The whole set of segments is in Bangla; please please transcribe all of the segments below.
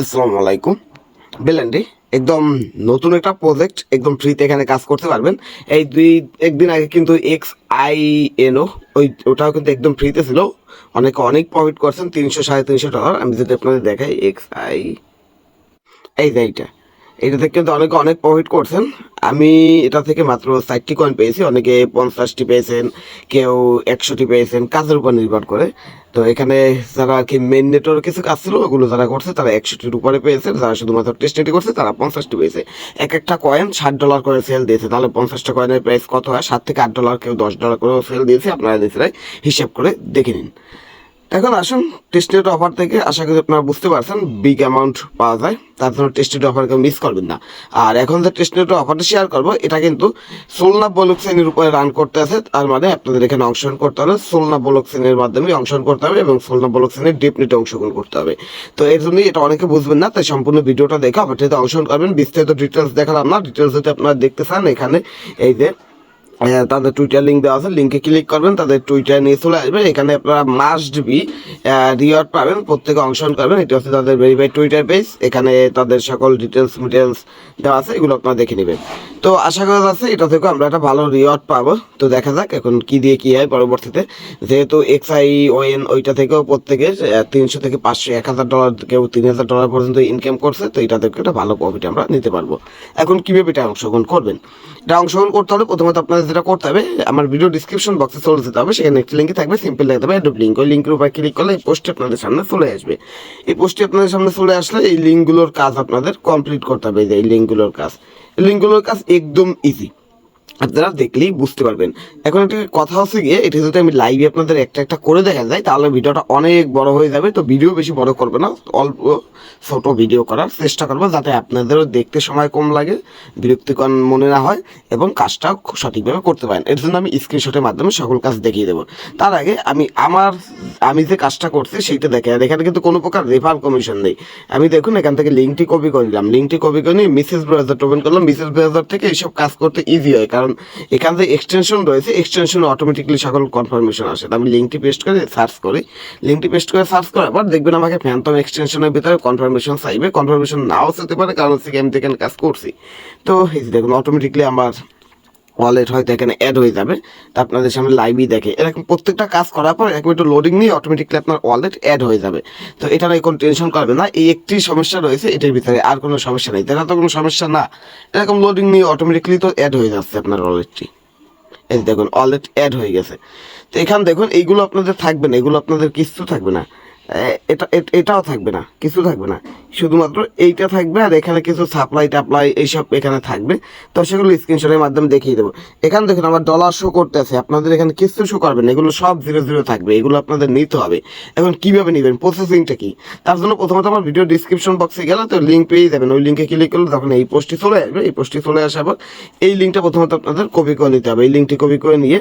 আসসালামু আলাইকুম। বেলেন্ডি, একদম নতুন একটা প্রজেক্ট একদম ফ্রিতে এখানে কাজ করতে পারবেন। এই দুই, একদিন আগে কিন্তু এক্স আই এনও ওই, ওটাও কিন্তু একদম ফ্রিতে ছিল। অনেকে অনেক প্রফিট করছেন, তিনশো সাড়ে তিনশো ডলার আমি যদি আপনাদের দেখাই এক্স আই এই যে এইটা। এটা থেকে কিন্তু অনেকে অনেক প্রফিট করছেন। আমি এটা থেকে মাত্র ষাটটি কয়েন পেয়েছি, অনেকে পঞ্চাশটি পেয়েছেন, কেউ একশোটি পেয়েছেন, কাজের উপর নির্ভর করে। তো এখানে যারা আর কি মেন নেটওয়ার্ক কিছু কাজ ছিল, ওগুলো যারা করছে, তারা একশোটির উপরে পেয়েছে যারা শুধুমাত্র টেস্টেটি করছে, তারা পঞ্চাশটি পেয়েছে। এক একটা কয়েন ষাট ডলার করে সেল দিয়েছে। তাহলে পঞ্চাশটা কয়েনের প্রাইস কত হয়? সাত থেকে আট ডলার কেউ দশ ডলার করে সেল দিয়েছে। আপনারা নিজেরাই হিসেব করে দেখে নিন। এখন আসুন টেস্টেড অফার থেকে আশা করি আপনারা বুঝতে পারছেন বিগ অ্যামাউন্ট পাওয়া যায়, তার জন্য টেস্টেড অফার কেউ মিস করবেন না। আর এখন যে টেস্টেড অফারটা শেয়ার করব, এটা কিন্তু সোলনা বলক শ্রেণির উপরে রান করতে আছে, তার মানে আপনাদের এখানে অংশগ্রহণ করতে হবে। সোলনা বলক শ্রেণির মাধ্যমে অংশগ্রহণ করতে হবে এবং সোলনা বলক শ্রেণির ডিপনিতে অংশগ্রহণ করতে হবে। তো এর জন্যই এটা অনেকে বুঝবেন না, তাই সম্পূর্ণ ভিডিওটা দেখে অফারটিতে অংশগ্রহণ করবেন। বিস্তারিত ডিটেলস দেখালাম না ডিটেলস যদি আপনারা দেখতে চান, এখানে এই যে তাদের টুইটার লিঙ্ক দেওয়া আছে। লিঙ্কে ক্লিক করবেন, তাদের টুইটার নিয়ে চলে আসবে। এখানে আপনারা মাস্ট বি রিওয়ার্ড পাবেন, প্রত্যেকে অংশগ্রহণ করবেন। এটা হচ্ছে তাদের ভেরিফাইড টুইটার পেজ এখানে তাদের সকল ডিটেলস মিটেলস দেওয়া আছে, এগুলো আপনারা দেখে নেবেন। তো আশা করা যাচ্ছে এটা থেকে আমরা একটা ভালো রিওয়ার্ড পাবো। তো দেখা যাক এখন কি দিয়ে কি হয় পরবর্তীতে। যেহেতু এক্স আই ওএন ওইটা থেকেও প্রত্যেকের তিনশো থেকে পাঁচশো, এক হাজার ডলার কেউ তিন হাজার ডলার পর্যন্ত ইনকাম করছে, তো এটা থেকে একটা ভালো প্রফিট আমরা নিতে পারব। এখন কীভাবে এটা অংশগ্রহণ করবেন? এটা অংশগ্রহণ করতে হলে প্রথমত আপনাদের যেটা করতে হবে, আমার ভিডিও ডিসক্রিপশন বক্সে চলে যেতে হবে, সেখানে একটি লিঙ্কে থাকবে সিম্পল লিখতে হবে অ্যাডোব লিঙ্ক ওই লিঙ্কের উপর ক্লিক করলে এই পোস্টটি আপনাদের সামনে চলে আসবে। এই পোস্টটি আপনাদের সামনে চলে আসলে এই লিঙ্কগুলোর কাজ আপনাদের কমপ্লিট করতে হবে, এই লিঙ্কগুলোর কাজ। লিঙ্কগুলোর কাজ একদম ইজি আপনারা দেখলেই বুঝতে পারবেন। এখন একটা কথা হচ্ছে গিয়ে, এটা যদি আমি লাইভে আপনাদের একটা একটা করে দেখা যায়, তাহলে ভিডিওটা অনেক বড় হয়ে যাবে। তো ভিডিও বেশি বড় করবে না, অল্প ছোট ভিডিও করার চেষ্টা করব, যাতে আপনাদেরও দেখতে সময় কম লাগে, বিরক্তিকর মনে না হয়, এবং কাজটা সঠিকভাবে করতে পারেন। এর জন্য আমি স্ক্রিনশটের মাধ্যমে সকল কাজ দেখিয়ে দেবো। তার আগে আমি আমার, আমি যে কাজটা করছি, সেইটা দেখে আর এখানে কিন্তু কোনো প্রকার রেফার কমিশন নেই। আমি দেখুন, এখান থেকে লিঙ্কটি কপি করে নিলাম। লিঙ্কটি কপি করে নিয়ে মিসেস ব্রাউজার ওপেন করলাম। মিসেস ব্রাউজার থেকে এইসব কাজ করতে ইজি হয়, কারণ এখান থেকে এক্সটেনশন রয়েছে এক্সটেনশন অটোমেটিকলি সকল কনফার্মেশন আসে। আমি লিঙ্কটি পেস্ট করে সার্চ করি। লিঙ্কটি পেস্ট করে সার্চ করার পর দেখবেন আমাকে ফ্যান্টম এক্সটেনশনের ভিতরে কনফার্মেশন চাইবে। কনফার্মেশন নাও যেতে পারে, কারণ হচ্ছে আমি তো কাজ করছি। তো এই দেখুন অটোমেটিকলি আমার ওয়ালেট হয়তো এখানে অ্যাড হয়ে যাবে। তা আপনাদের সামনে লাইভই দেখে। এরকম প্রত্যেকটা কাজ করার পর এক মিনিট লোডিং নিয়ে অটোমেটিকলি আপনার ওয়ালেট অ্যাড হয়ে যাবে। তো এটা নিয়ে কোনো টেনশন করবে না। এই একটি সমস্যা রয়েছে, এটার ভিতরে আর কোনো সমস্যা নেই। দেখা তো কোনো সমস্যা না। এরকম লোডিং নিয়ে অটোমেটিকলি তো অ্যাড হয়ে যাচ্ছে আপনার ওয়ালেটটি এই দেখুন ওয়ালেট অ্যাড হয়ে গেছে। তো এখানে দেখুন, এইগুলো আপনাদের থাকবে না। এগুলো আপনাদের কিছু থাকবে না। এটা এটাও থাকবে না। কিছু থাকবে না। শুধুমাত্র এইটা থাকবে আর এখানে কিছু সাপ্লাই টাপ্লাই এইসব এখানে থাকবে। তো সেগুলো স্ক্রিনশটের মাধ্যমে দেখিয়ে দেবো। এখানে দেখুন, আমার ডলার শো করতেছে। আপনাদের এখানে কিছু শো করবে না। এগুলো সব জিরো জিরো থাকবে। এগুলো আপনাদের নিতে হবে। এখন কীভাবে নেবেন? প্রসেসিংটা কি? তার জন্য প্রথমত আমার ভিডিও ডিসক্রিপশন বক্সে গেলে তো লিঙ্ক পেয়ে যাবেন। ওই লিঙ্কে ক্লিক করলে তখন এই পোস্টটি চলে আসবে। এই পোস্টটি চলে আসার পর এই লিঙ্কটা প্রথমত আপনাদের কপি করে নিতে হবে। এই লিঙ্কটি কপি করে নিয়ে,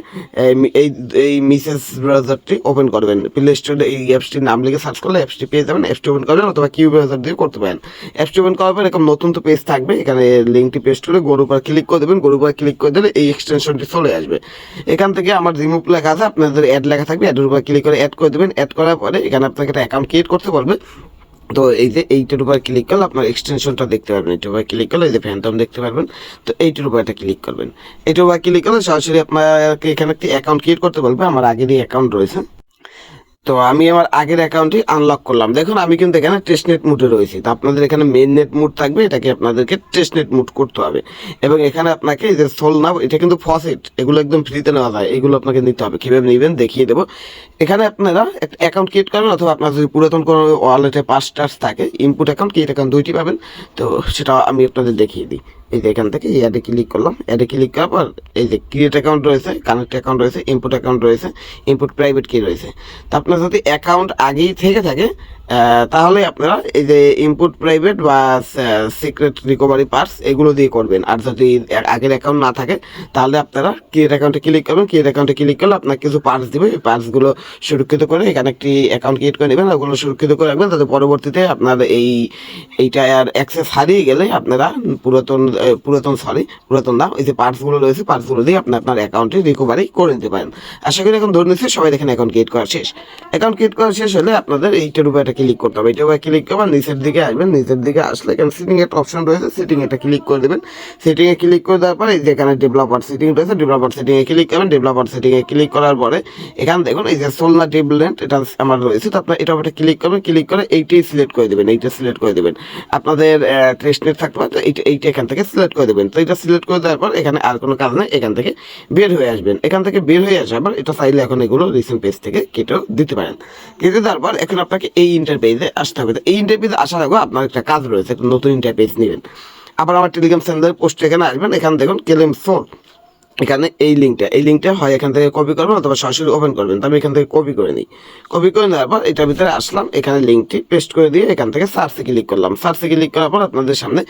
এই এই মিসেস ব্রাউজারটি ওপেন করবেন। প্লে স্টোরে এই অ্যাপসটির নাম লিখে সার্চ করলে অ্যাপসটি পেয়ে যাবেন। অ্যাপসটি ওপেন করবেন অথবা কিউ ব্রাউজার দিয়ে করতে পারেন। অ্যাপসটি ওপেন করার পর এরকম নতুন তো পেজ থাকবে, এখানে লিঙ্কটি পেস্ট করে গরুর উপর ক্লিক করে দেবেন, গরুর উপর ক্লিক করে দিলে এই এক্সটেনশনটি চলে আসবে। এখান থেকে আমার রিমুভ লেখা আছে, আপনাদের অ্যাড লেখা থাকবে অ্যাডের উপর ক্লিক করে অ্যাড করে দেবেন অ্যাড করার পরে এখানে আপনাকে একটা অ্যাকাউন্ট ক্রিয়েট করতে বলবে। তো এই যে এইটার উপর ক্লিক করলে আপনার এক্সটেনশনটা দেখতে পারবেন, এইটার উপর ক্লিক করলে এই যে ফ্যান্টম দেখতে পারবেন, তো এইটার উপর একটা ক্লিক করবেন। এইটার উপর ক্লিক করলে সরাসরি আপনাকে এখানে একটি অ্যাকাউন্ট ক্রিয়েট করতে বলবে, আমার আগেরই অ্যাকাউন্ট রয়েছে। তো আমি আমার আগের অ্যাকাউন্টটি আনলক করলাম। দেখুন, আমি কিন্তু এখানে টেস্টনেট মুডে রয়েছি। তো আপনাদের এখানে মেন নেট মুড থাকবে, এটাকে আপনাদেরকে টেস্টনেট মুড করতে হবে। এবং এখানে আপনাকে যে সোল নাও এটা কিন্তু ফসিট এগুলো একদম ফ্রিতে নেওয়া যায়। এগুলো আপনাকে নিতে হবে। কীভাবে নেবেন, দেখিয়ে দেবো। এখানে আপনারা একটা অ্যাকাউন্ট ক্রিয়েট করবেন, অথবা আপনার যদি পুরাতন কোনো ওয়ালেটে পাঁচ টাস থাকে ইনপুট অ্যাকাউন্ট ক্রিয়েট অ্যাকাউন্ট দুইটি পাবেন। তো সেটা আমি আপনাদের দেখিয়ে দিই। এই যে এখান থেকে অ্যাডে ক্লিক করলাম। এডে ক্লিক করার পর এই যে ক্রিয়েট অ্যাকাউন্ট রয়েছে কানেক্ট অ্যাকাউন্ট রয়েছে ইনপুট অ্যাকাউন্ট রয়েছে ইনপুট প্রাইভেট কি রয়েছে। তো আপনার যদি অ্যাকাউন্ট আগেই থেকে থাকে তাহলে আপনারা এই যে ইনপুট প্রাইভেট বা সিক্রেট রিকভারি পার্স এগুলো দিয়ে করবেন। আর যদি আগের অ্যাকাউন্ট না থাকে, তাহলে আপনারা ক্রিয়েট অ্যাকাউন্টে ক্লিক করবেন। ক্রিয়েট অ্যাকাউন্টে ক্লিক করলে আপনার কিছু পার্স দিবে। এই পার্সগুলো সুরক্ষিত করে এখানে একটি অ্যাকাউন্ট ক্রিয়েট করে নেবেন। ওগুলো সুরক্ষিত করে রাখবেন যাতে পরবর্তীতে আপনার এই, এইটা আর অ্যাক্সেস হারিয়ে গেলে আপনারা পুরাতন পুরাতন সরি পুরাতন না ওই যে পার্টসগুলো রয়েছে পার্টসগুলো দিয়ে আপনি আপনার অ্যাকাউন্টে রিকভারি করে নিতে পারেন। আশা করি এখন ধরে নিচ্ছি, সবাই দেখেন অ্যাকাউন্ট ক্রিয়েট করা শেষ। অ্যাকাউন্ট ক্রিয়েট করা শেষ হলে আপনাদের এইটার উপরে ক্লিক করতে হবে। উপরে ক্লিক করবেন নিচের দিকে আসবেন, নিচের দিকে আসলে এখানে সিটিং একটা অপশন রয়েছে সিটিং এটা ক্লিক করে দেবেন। সিটিংয়ে ক্লিক করে দেওয়ার পরে এই যে এখানে ডেভেলপার সিটিং রয়েছে ডেভেলপার সিটিংয়ে ক্লিক করবেন ডেভেলপার সিটিংয়ে ক্লিক করার পরে এখানে দেখুন এই যে সোলনা টেবলেন্ট এটা আমার রয়েছে, তো আপনার এটা উপরে ক্লিক করবেন ক্লিক করে এইটাই সিলেক্ট করে দেবেন, এইটা সিলেক্ট করে দেবেন। আপনাদের টেস্টনেট থাকতে পারে এইটা এইটা এখান থেকে সিলেক্ট করে দেবেন। তো এটা সিলেক্ট করে দেওয়ার পর এখানে আর কোনো কাজ নেই, এখান থেকে বের হয়ে আসবেন। এখান থেকে বের হয়ে আসার পর এটা চাইলে এখন এগুলো রিসেন্ট পেজ থেকে কেটেও দিতে পারেন। কেটে দেওয়ার পর এখন আপনাকে এই ইন্টারপেজে আসতে হবে। এই ইন্টারপেজে আসার আগে আপনার একটা কাজ রয়েছে, একটা নতুন ইন্টারপেজ নেবেন। আবার আমার টেলিগ্রাম চ্যানেলের পোস্ট এখানে আসবেন, এখানে দেখুন কেলেম ফোর এখানে এই লিঙ্কটা এই লিঙ্কটা হয় এখান থেকে কপি করবেন অথবা সরাসরি ওপেন করবেন। তো আমি এখান থেকে কপি করে নিই। কপি করে নেওয়ার পর এটার ভিতরে আসলাম, এখানে লিঙ্কটি পেস্ট করে দিয়ে এখান থেকে সার্চে ক্লিক করলাম। সার্চে ক্লিক করার পর আপনাদের সামনে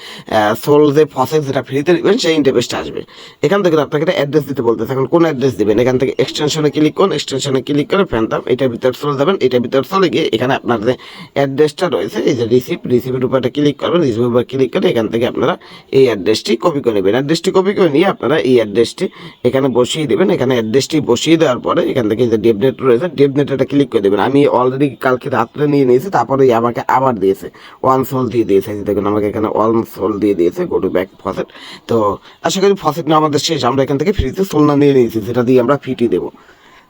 সোল যে ফসেস যেটা ফ্রিতে নেবেন সেই ইন্টারফেসটা আসবে। এখান থেকে আপনাকে একটা অ্যাড্রেস দিতে বলতেছে। এখন কোন অ্যাড্রেস দিবেন? এখান থেকে এক্সটেনশনে ক্লিক করুন। এক্সটেনশনে ক্লিক করে ফ্যানতাম এটার ভিতরে চলে যাবেন। এটার ভিতরে চলে গিয়ে এখানে আপনার যে অ্যাড্রেসটা রয়েছে, এই যে রিসিপ্ট রিসিপ্টের উপর একটা ক্লিক করবেন। রিসিপ্টের উপর ক্লিক করে এখান থেকে আপনারা এই অ্যাড্রেসটি কপি করে নেবেন। অ্যাড্রেসটি কপি করে নিয়ে আপনারা এই অ্যাড্রেসটি এখানে বসিয়ে দেবেন, এখানে অ্যাড্রেসটি বসিয়ে দেওয়ার পরে এখান থেকে যে ডেবনেট রয়েছে ডেবনেট এটা ক্লিক করে দেবেন। আমি অলরেডি কালকে রাত্রে নিয়ে নিয়েছি, তারপরে আমাকে আবার দিয়েছে ওয়ান সোল দিয়ে দিয়েছে। দেখুন, আমাকে এখানে ওয়ান সোল দিয়ে দিয়েছে গো টু ব্যাক ফসেট তো আশা করি ফসেট না আমাদের শেষ। আমরা এখান থেকে ফ্রিতে সোলনা নিয়ে নিয়েছি সেটা দিয়ে আমরা ফিটি দেবো।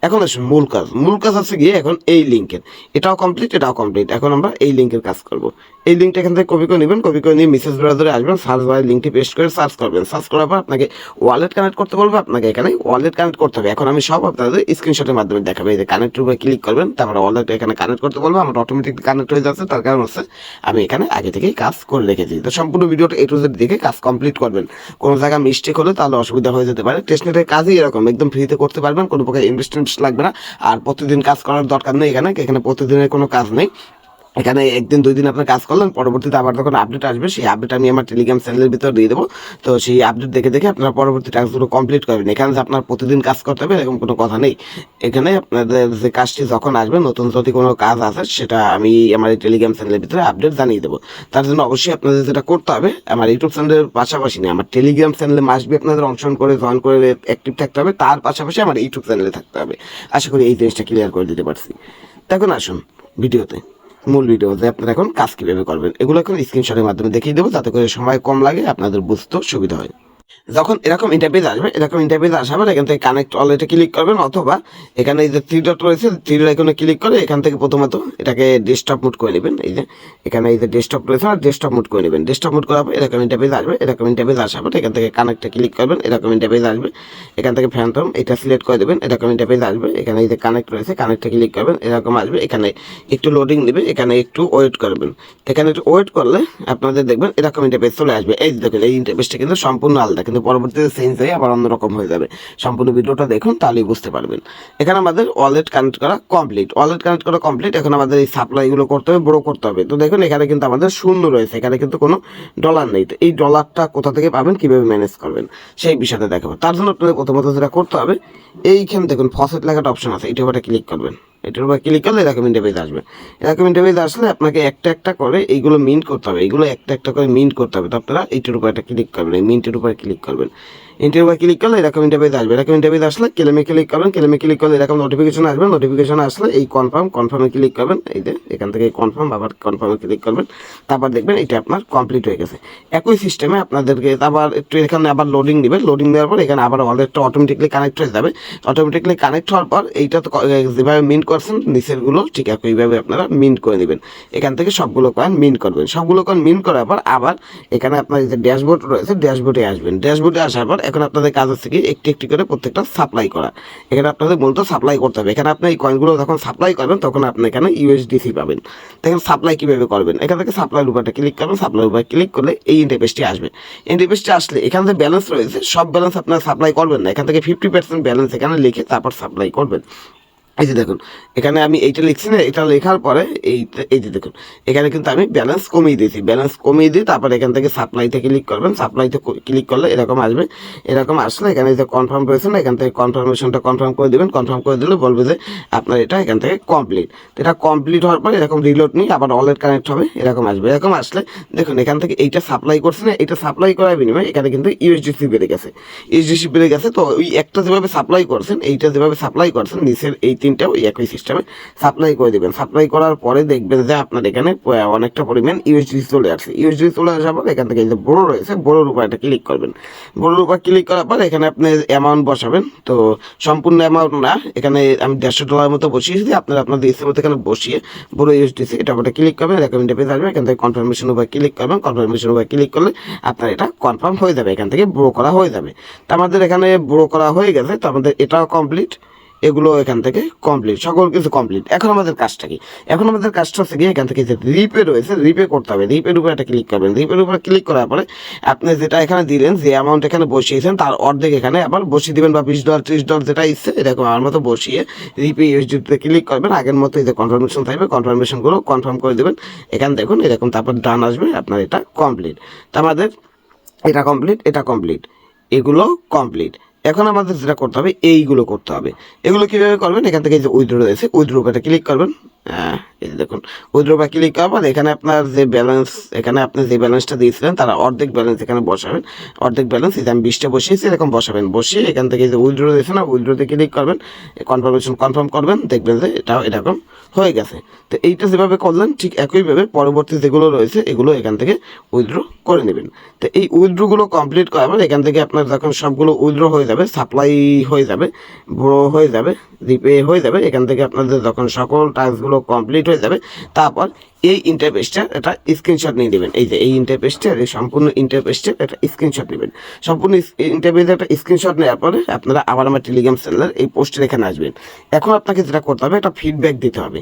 এখন আসুন, মূল কাজ। মূল কাজ আছে গিয়ে এখন এই লিঙ্কের। এটাও কমপ্লিট এটাও কমপ্লিট এখন আমরা এই লিঙ্কের কাজ করব। এই লিঙ্কটা এখান থেকে কপি করে নেবেন কপি করে নিয়ে মেসেজ ব্রাউজারে আসবেন সার্চ বারে লিঙ্কটি পেস্ট করে সার্চ করবেন। সার্চ করার পর আপনাকে ওয়ালেট কানেক্ট করতে বলবে, আপনাকে এখানে ওয়ালেট কানেক্ট করতে হবে। এখন আমি সব আপনাদের স্ক্রিনশটের মাধ্যমে দেখাবো। এই যে কানেক্টের উপরে ক্লিক করবেন, তারপরে ওয়ালেট এখানে কানেক্ট করতে বলব। আমার অটোমেটিক কানেক্ট হয়ে যাচ্ছে, তার কারণ হচ্ছে আমি এখানে আগে থেকেই কাজ করে রেখেছি। তো সম্পূর্ণ ভিডিওটা এ টু জেড দেখে কাজ কমপ্লিট করবেন। কোনো জায়গায় মিস্টেক হলে তাহলে অসুবিধা হয়ে যেতে পারে। টেস্টনেটের কাজই এরকম। একদম ফ্রিতে করতে পারবেন, কোনো প্রকার ইনভেস্টমেন্ট লাগবে না। আর প্রতিদিন কাজ করার দরকার নেই এখানে এখানে প্রতিদিনের কোনো কাজ নেই। এখানে একদিন, দুই দিন আপনার কাজ করলেন, পরবর্তীতে আবার যখন আপডেট আসবে, সেই আপডেট আমি আমার টেলিগ্রাম চ্যানেলের ভিতর দিয়ে দেবো। তো সেই আপডেট দেখে দেখে আপনার পরবর্তী টাস্কগুলো কমপ্লিট করবেন। এখানে যে আপনার প্রতিদিন কাজ করতে হবে, এরকম কোনো কথা নেই। এখানে আপনাদের যে কাজটি যখন আসবে, নতুন যদি কোনো কাজ আছে সেটা আমি আমার এই টেলিগ্রাম চ্যানেলের ভিতরে আপডেট জানিয়ে দেবো। তার জন্য অবশ্যই আপনাদের যেটা করতে হবে, আমার ইউটিউব চ্যানেলের পাশাপাশি না, আমার টেলিগ্রাম চ্যানেলে মাসবি আপনাদের অংশগ্রহণ করে জয়েন করে অ্যাক্টিভ থাকতে হবে। তার পাশাপাশি আমার ইউটিউব চ্যানেলে থাকতে হবে। আশা করি এই জিনিসটা ক্লিয়ার করে দিতে পারছি। দেখুন, আসুন, ভিডিওতে। মূল ভিডিও যে আপনারা এখন কাজ কীভাবে করবেন? এগুলো এখন স্ক্রিনশটের মাধ্যমে দেখিয়ে দেবো, যাতে করে সময় কম লাগে, আপনাদের বুঝতেও সুবিধা হয়। যখন এরকম ইন্টারভিউ আসবে, এরকম ইন্টারভিউ আসার পর এখান থেকে কানেক্ট অলরেডি ক্লিক করবেন অথবা এখানে এই যে থ্রি ডট রয়েছে থ্রি এখানে ক্লিক করে এখান থেকে প্রথমত এটাকে ডেস্কটপ মুড করে নেবেন। এই যে এখানে এই যে ডেস্কটপ রয়েছে আর ডেস্কটপ মুড করে নেবেন। ডেস্কটপ মুড করার পর এরকম ইন্টারভিউ আসবে, এরকম ইন্টারভিউ আসার পর এখান থেকে কানেক্টে ক্লিক করবেন, এরকম ইন্টারভিউ আসবে। এখান থেকে ফ্যান্টম এটা সিলেক্ট করে দেবেন, এরকম ইন্টারভিউ আসবে। এখানে এই যে কানেক্ট রয়েছে কানেক্টে ক্লিক করবেন, এরকম আসবে। এখানে একটু লোডিং নেবে, এখানে একটু ওয়েট করবেন। এখানে একটু ওয়েট করলে আপনাদের দেখবেন এরকম ইন্টারফেস চলে আসবে। এই দেখুন, এই ইন্টারফেসটা কিন্তু সম্পূর্ণ আলাদা। কিন্তু পরবর্তীতে চেঞ্জ হয়ে আবার অন্যরকম হয়ে যাবে। সম্পূর্ণ ভিডিওটা দেখুন, তাহলেই বুঝতে পারবেন। এখানে আমাদের ওয়ালেট কানেক্ট করা কমপ্লিট ওয়ালেট কানেক্ট করা কমপ্লিট এখন আমাদের এই সাপ্লাইগুলো করতে হবে বড় করতে হবে। তো দেখুন, এখানে কিন্তু আমাদের শূন্য রয়েছে, এখানে কিন্তু কোনো ডলার নেই। তো এই ডলারটা কোথা থেকে পাবেন, কীভাবে ম্যানেজ করবেন, সেই বিষয়টা দেখাবো। তার জন্য আপনাদের প্রথমত যেটা করতে হবে, এইখানে দেখুন ফসেট লেখাটা অপশন আছে এটা উপরে ক্লিক করবেন। এটার উপর ক্লিক করলে এরকম ইন্টারভিউ আসবে। এরকম ইন্টারভিউ আসলে আপনাকে একটা একটা করে এইগুলো মিন্ট করতে হবে। এইগুলো একটা একটা করে মিন্ট করতে হবে। তো আপনারা এইটার উপর একটা ক্লিক করবেন। এই মিন্টের উপরে ক্লিক করবেন। ইন্টারভিউ ক্লিক করলে এরকম ইন্টারভিউ আসবে। এরকম ইন্টারভিউ আসলে কেলেমে ক্লিক করবেন কেলেমে ক্লিক করলে এরকম নোটিফিকেশন আসবে। নোটিফিকেশন আসলে এই কনফার্ম কনফার্মে ক্লিক করবেন, এই যে এখান থেকে কনফার্ম আবার কনফার্মে ক্লিক করবেন। তারপর দেখবেন এটা আপনার কমপ্লিট হয়ে গেছে। একই সিস্টেমে আপনাদেরকে আবার একটু এখানে আবার লোডিং দিবে। লোডিং দেওয়ার পর এখানে আবার ওয়ালেটটা অটোমেটিকলি কানেক্ট হয়ে যাবে। অটোমেটিকলি কানেক্ট হওয়ার পর এইটা তো যেভাবে মিন্ট করছেন, নিচেরগুলো ঠিক একইভাবে আপনারা মিন্ট করে নেবেন এখান থেকে সবগুলো কয়েন মিন্ট করবেন। সবগুলো কয়েন মিন্ট করার পর আবার এখানে আপনার যে ড্যাশবোর্ড রয়েছে ড্যাশবোর্ডে আসবেন। ড্যাশবোর্ডে আসার পর এখন আপনাদের কাজ হচ্ছে কি, একটি একটি করে প্রত্যেকটা সাপ্লাই করা। এখানে আপনাদের মূলত সাপ্লাই করতে হবে। এখানে আপনি এই কয়েনগুলো যখন সাপ্লাই করবেন, তখন আপনি এখানে ইউএসডিসি পাবেন। দেখেন সাপ্লাই কীভাবে করবেন? এখান থেকে সাপ্লাই রুপাটা ক্লিক করবেন সাপ্লাই উপরে ক্লিক করলে এই ইন্টারপেসটি আসবে। ইন্টারপেসটি আসলে এখান থেকে ব্যালেন্স রয়েছে, সব ব্যালেন্স আপনারা সাপ্লাই করবেন না। এখান থেকে ফিফটি পার্সেন্ট ব্যালেন্স এখানে লিখে তারপর সাপ্লাই করবেন। এই যে দেখুন, এখানে আমি এইটা লিখছি না, এটা লেখার পরে এই এই যে দেখুন, এখানে কিন্তু আমি ব্যালেন্স কমিয়ে দিয়েছি। ব্যালেন্স কমিয়ে দিয়ে তারপর এখান থেকে সাপ্লাইতে ক্লিক করবেন। সাপ্লাইতে ক্লিক করলে এরকম আসবে। এরকম আসলে এখানে যে কনফার্ম রয়েছে না, এখান থেকে কনফার্মেশনটা কনফার্ম করে দেবেন। কনফার্ম করে দিলে বলবে যে আপনার এটা এখান থেকে কমপ্লিট এটা কমপ্লিট হওয়ার পরে এরকম রিলোড নিয়ে আবার ওয়ালেট কানেক্ট হবে, এরকম আসবে। এরকম আসলে দেখুন, এখান থেকে এইটা সাপ্লাই করছে না এটা সাপ্লাই করার বিনিময়ে এখানে কিন্তু ইউএসডিসি বেড়ে গেছে। ইউএসডিসি বেড়ে গেছে, তো ওই একটা যেভাবে সাপ্লাই করছেন, এইটা যেভাবে সাপ্লাই করছেন, নিচের এই তিনটাও ওই একই সিস্টেমে সাপ্লাই করে দেবেন। সাপ্লাই করার পরে দেখবেন যে আপনার এখানে অনেকটা পরিমাণ ইউএসডি চলে আসছে। ইউএসডি চলে আসার পর এখান থেকে যে বড়ো রয়েছে বড়োর উপর একটা ক্লিক করবেন। বড়োর উপর ক্লিক করার পর এখানে আপনি অ্যামাউন্ট বসাবেন। তো সম্পূর্ণ অ্যামাউন্ট না, এখানে আমি দেড়শো ডলার মতো বসিয়েছি, আপনারা আপনাদের ইচ্ছে মতো এখানে বসিয়ে বড়ো ইউএসডিসি এটা উপরে ক্লিক করবেন রেকমেন্ডে পেজ আসবে, এখান থেকে কনফার্মেশন উপর ক্লিক করবেন কনফার্মেশন উপর ক্লিক করলে আপনার এটা কনফার্ম হয়ে যাবে, এখান থেকে ব্রো করা হয়ে যাবে। তো আমাদের এখানে ব্রো করা হয়ে গেছে, তো আমাদের এটাও কমপ্লিট এগুলো এখান থেকে কমপ্লিট সকল কিছু কমপ্লিট এখন আমাদের কাজটা কি? এখন আমাদের কাজটা হচ্ছে গিয়ে এখান থেকে যে রিপে রয়েছে রিপে করতে হবে। রিপের উপরে একটা ক্লিক করবেন। রিপের উপরে ক্লিক করার পরে আপনি যেটা এখানে দিলেন, যে অ্যামাউন্ট এখানে বসিয়েছেন, তার অর্ধেক এখানে আবার বসিয়ে দিবেন বা বিশ ডলার ত্রিশ ডলার যেটা ইচ্ছে, এরকম আমার মতো বসিয়ে রিপে ইউএসডিতে ক্লিক করবেন। আগের মতো এই যে কনফার্মেশন থাকবে কনফার্মেশনগুলো কনফার্ম করে দেবেন। এখানে দেখুন, এরকম তারপর ডান আসবে, আপনার এটা কমপ্লিট তো আমাদের এটা কমপ্লিট এটা কমপ্লিট এগুলো কমপ্লিট এখন আমাদের যেটা করতে হবে, এইগুলো করতে হবে। এগুলো কীভাবে করবেন? এখান থেকে যে উইথড্র রয়েছে উইথড্র ক্লিক করবেন। এই যে দেখুন উইথড্র বা ক্লিক করবেন এখানে আপনার যে ব্যালেন্স এখানে আপনি যে ব্যালেন্সটা দিয়েছিলেন, তার অর্ধেক ব্যালেন্স এখানে বসাবেন। অর্ধেক ব্যালেন্স এই আমি বিশটা বসিয়েছি, এরকম বসাবেন। বসিয়ে এখান থেকে যে উইথড্র দিয়েছে না উইথড্রতে ক্লিক করবেন কনফার্মেশন কনফার্ম করবেন, দেখবেন যে এটাও এরকম হয়ে গেছে। তো এইটা যেভাবে করলেন, ঠিক একইভাবে পরবর্তী যেগুলো রয়েছে, এগুলো এখান থেকে উইথড্র করে নেবেন। তো এই উইথড্রগুলো কমপ্লিট পর, এখান থেকে আপনার যখন সবগুলো উইথড্র হয়ে যাবে সাপ্লাই হয়ে যাবে বড় হয়ে যাবে রিপে হয়ে যাবে, এখান থেকে আপনাদের যখন সকল টাস্কগুলো কমপ্লিট হয়ে যাবে। তারপর এই ইন্টারফেসটা একটা স্ক্রিনশট নিয়ে নেবেন। এই যে এই ইন্টারফেসটার এই সম্পূর্ণ ইন্টারফেসটার একটা স্ক্রিনশট নেবেন। সম্পূর্ণ ইন্টারফেসের একটা স্ক্রিনশট নেওয়ার পরে আপনারা আবার আমার টেলিগ্রাম চ্যানেলের এই পোস্টের এখানে আসবেন। এখন আপনাকে যেটা করতে হবে, একটা ফিডব্যাক দিতে হবে।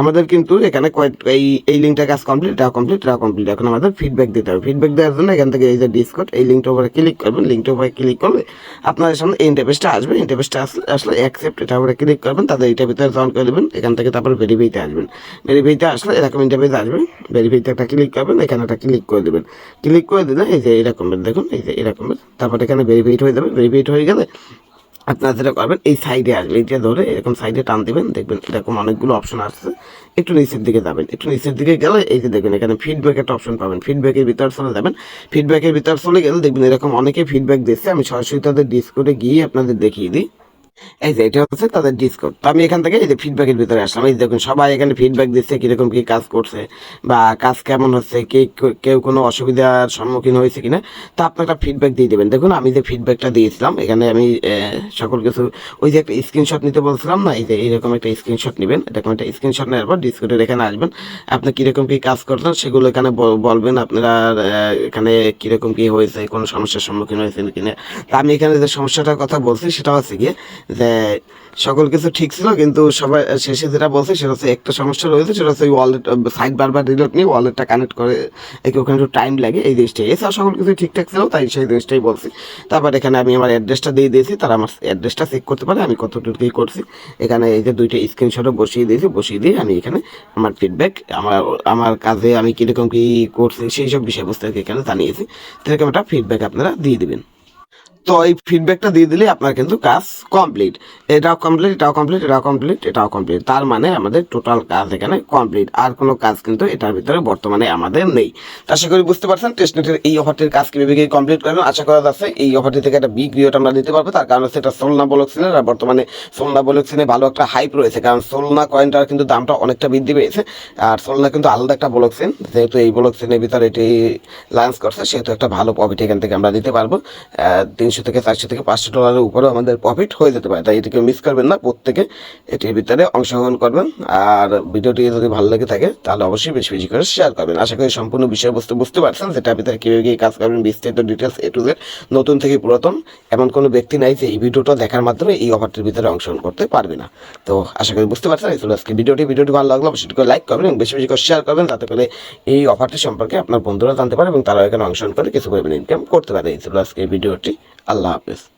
আমাদের কিন্তু এখানে কয়েক, এই এই লিঙ্কটা কাজ কমপ্লিট এটা কমপ্লিট এটা কমপ্লিট এখন আমাদের ফিডব্যাক দিতে হবে। ফিডব্যাক দেওয়ার জন্য এখান থেকে এই যে ডিসকট এই লিঙ্কটার উপরে ক্লিক করবেন। লিঙ্কটার উপরে ক্লিক করলে আপনাদের সামনে এই ইন্টারফেসটা আসবে। ইন্টারফেসটা আসলে আসলে অ্যাকসেপ্ট এটা উপরে ক্লিক করবেন। তাদের এইটার ভিতরে জয়েন করে দেবেন। এখান থেকে তারপর ভেরিফাইতে আসবেন ভেরিফাইতে আসলে এরকম ইন্টারফেস আসবে ভেরিফাইতে একটা ক্লিক করবেন এখানে একটা ক্লিক করে দেবেন ক্লিক করে দিলে এই যে এরকমের দেখুন এই যে এরকমের তারপর এখানে ভেরিফাইড হয়ে যাবে ভেরিফাইড হয়ে গেলে আপনারা যেটা করবেন এই সাইডে আসবে এইটা ধরে এরকম সাইডে টান দিবেন দেখবেন এরকম অনেকগুলো অপশন আসছে একটু নিচের দিকে যাবেন একটু নিচের দিকে গেলে এই যে দেখবেন এখানে ফিডব্যাক একটা অপশন পাবেন ফিডব্যাকের ভিতর চলে যাবেন ফিডব্যাকের ভিতর চলে গেলে দেখবেন এরকম অনেকে ফিডব্যাক দিচ্ছে আমি সরাসরি তাদের ডিসকোডে গিয়ে আপনাদের দেখিয়ে দিই এই যে এটা হচ্ছে তাদের ডিসকোড তো আমি এখান থেকে এই যে ফিডব্যাকের ভিতরে আসলাম। এই দেখুন, সবাই এখানে ফিডব্যাক দিচ্ছে কীরকম কি কাজ করছে বা কাজ কেমন হচ্ছে, কে কেউ কোনো অসুবিধার সম্মুখীন হয়েছে কিনা, তো আপনি ফিডব্যাক দিয়ে দেবেন। দেখুন, আমি যে ফিডব্যাকটা দিয়েছিলাম, এখানে আমি সকল কিছু, ওই যে একটা স্ক্রিনশট নিতে বলছিলাম না, এই যে এইরকম একটা স্ক্রিনশট নেবেন, এরকম একটা স্ক্রিনশট নেওয়ার পর ডিসকোডের এখানে আসবেন। আপনি কীরকম কি কাজ করছেন সেগুলো এখানে বলবেন আপনারা এখানে কীরকম কি হয়েছে, কোনো সমস্যার সম্মুখীন হয়েছেন কিনা। তা আমি এখানে যে সমস্যাটার কথা বলছি, সেটা হচ্ছে গিয়ে যে সকল কিছু ঠিক ছিল, কিন্তু সবাই, শেষে যেটা বলছে সেটা হচ্ছে একটা সমস্যা রয়েছে, সেটা হচ্ছে ওয়ালেট সাইড বারবার রিলোড নিয়ে ওয়ালেটটা কানেক্ট করে, একে ওখানে একটু টাইম লাগে, এই জিনিসটাই এছাড়া সকল কিছু ঠিকঠাক ছিল, তাই সেই জিনিসটাই বলছি। তারপর এখানে আমি আমার অ্যাড্রেসটা দিয়ে দিয়েছি, তারা আমার অ্যাড্রেসটা চেক করতে পারে, আমি কতটুকু কী করছি। এখানে এই যে দুইটা স্ক্রিনশটও বসিয়ে দিয়েছি, বসিয়ে দিয়ে আমি এখানে আমার ফিডব্যাক আমার আমার কাজে আমি কীরকম কী করছি, সেই সব বিষয়বস্তুকে এখানে জানিয়েছি। তো এরকম একটা ফিডব্যাক আপনারা দিয়ে দিবেন। তো এই ফিডব্যাকটা দিয়ে দিলে আপনার কিন্তু কাজ কমপ্লিট এটাও কমপ্লিট এটাও কমপ্লিট এটাও কমপ্লিট এটাও কমপ্লিট তার মানে আমাদের টোটাল কাজ এখানে কমপ্লিট আর কোনো কাজ কিন্তু এটার ভিতরে বর্তমানে আমাদের নেই। আশা করি বুঝতে পারছেন টেস্টনেটের এই অফারটির কাজ কীভাবে কমপ্লিট করেন আশা করা যাচ্ছে, এই অফারটি থেকে একটা বিগ রিওট আমরা দিতে পারব। তার কারণ হচ্ছে এটা সোলনা বলক সিনের আর বর্তমানে সোলনা বলক সিনে ভালো একটা হাইপ রয়েছে। কারণ সোলনা কয়েনটার কিন্তু দামটা অনেকটা বৃদ্ধি পেয়েছে। আর সোলনা কিন্তু আলাদা একটা বলক সিন যেহেতু এই বলক সিনের ভিতরে এটি লঞ্চ করছে, সেহেতু একটা ভালো প্রফিট এখান থেকে আমরা দিতে পারব। তিনশো থেকে চারশো থেকে পাঁচশো ডলারের উপরেও আমাদের প্রফিট হয়ে যেতে পারে। তাই এটিকে মিস করবেন না, প্রত্যেকে এটির ভিতরে অংশগ্রহণ করবেন। আর ভিডিওটি যদি ভালো লেগে থাকে, তাহলে অবশ্যই বেশি বেশি করে শেয়ার করবেন। আশা করি সম্পূর্ণ বিষয়বস্তু বুঝতে পারছেন যেটার ভিতরে কীভাবে কী কাজ করবেন, বিস্তারিত ডিটেলস এ টু জেড নতুন থেকে পুরাতন। এমন কোনো ব্যক্তি নাই যে এই ভিডিওটা দেখার মাধ্যমে এই অফারটির ভিতরে অংশগ্রহণ করতে পারবে না। তো আশা করি বুঝতে পারছেন। আজকে ভিডিওটি। ভিডিওটি ভালো লাগল অবশ্যই করে লাইক করবেন এবং বেশি বেশি করে শেয়ার করবেন যাতে করে এই অফারটি সম্পর্কে আপনার বন্ধুরা জানতে পারে এবং তারা এখানে অংশগ্রহণ করে কিছু পরিমাণে ইনকাম করতে পারে। এই আজকে ভিডিওটি। আল্লাহ হাফেজ।